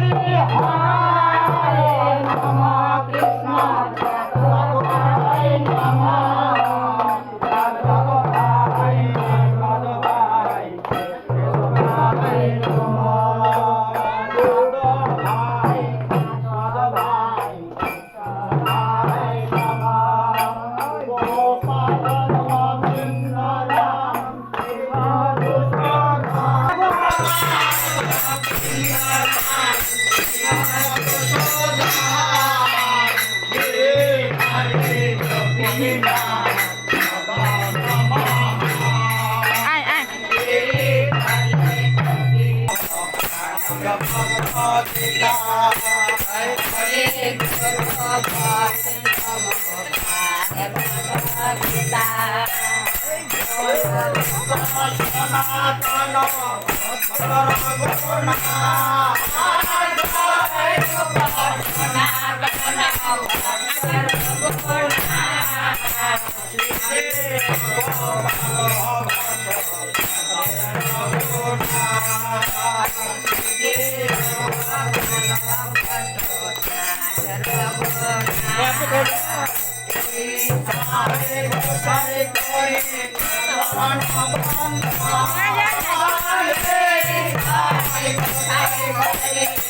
อ้ Hãy subscribe cho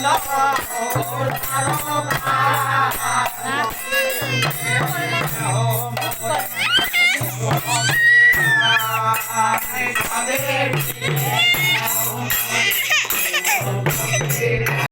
Gõ